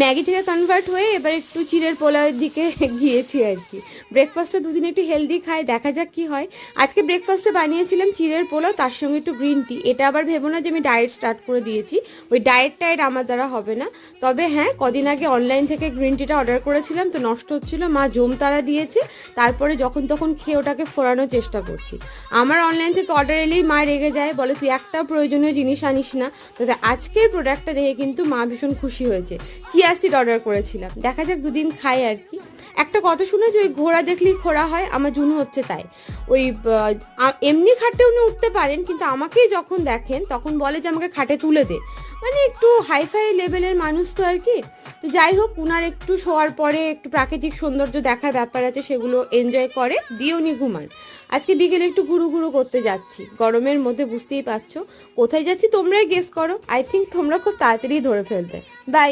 Maggi থেকে convert হয়ে এবার একটু চিড়ের পোলাওয়ের দিকে গিয়েছি আর কি। ব্রেকফাস্টটা দুদিন একটু হেলদি খাই, দেখা যাক কি হয়। আজকে ব্রেকফাস্টে বানিয়েছিলাম চিড়ের পোলাও, তার সঙ্গে একটু গ্রিন টি এটা আবার ভেবো না যে আমি ডায়েট স্টার্ট করে দিয়েছি। ওই ডায়েট টায়েট আমার দ্বারা হবে না। তবে হ্যাঁ কদিন আগে অনলাইন থেকে গ্রিন টিটা অর্ডার করেছিলাম, তো নষ্ট হচ্ছিল। মা জম তারা দিয়েছে। তারপরে যখন তখন খেয়ে ওটাকে ফোরানোর চেষ্টা করছি। আমার অনলাইন থেকে অর্ডার এলেই মা রেগে যায়, বলে, তুই একটা প্রয়োজনীয় জিনিস আনিস না। তবে আজকের প্রোডাক্টটা দেখে কিন্তু মা ভীষণ খুশি হয়েছে। চিয়া সিড অর্ডার করেছিলাম। দেখা যাক দুদিন খাই আর কি। একটা কথা শুনেছি, ওই ঘোড়া দেখলেই খোড়া হয়? আমার জুনু হচ্ছে তাই। ওই এমনি খাটে উনি উঠতে পারেন, কিন্তু আমাকেই যখন দেখেন, তখন বলে যে আমাকে খাটে তুলে দে। মানে একটু হাইফাই লেভেলের মানুষ তো আর কি। তো যাই হোক, উনার একটু শোয়ার পরে একটু প্রাকৃতিক সৌন্দর্য দেখার ব্যাপার আছে, সেগুলো এনজয় করে, দিয়ে উনি ঘুমান। আজকে বিকেলে একটু ঘুরু ঘুরু করতে যাচ্ছি। গরমের মধ্যে বুঝতেই পারছ। কোথায় যাচ্ছি তোমরাই গেস করো। আই থিঙ্ক তোমরা খুব তাড়াতাড়ি ধরে ফেলবে। বাই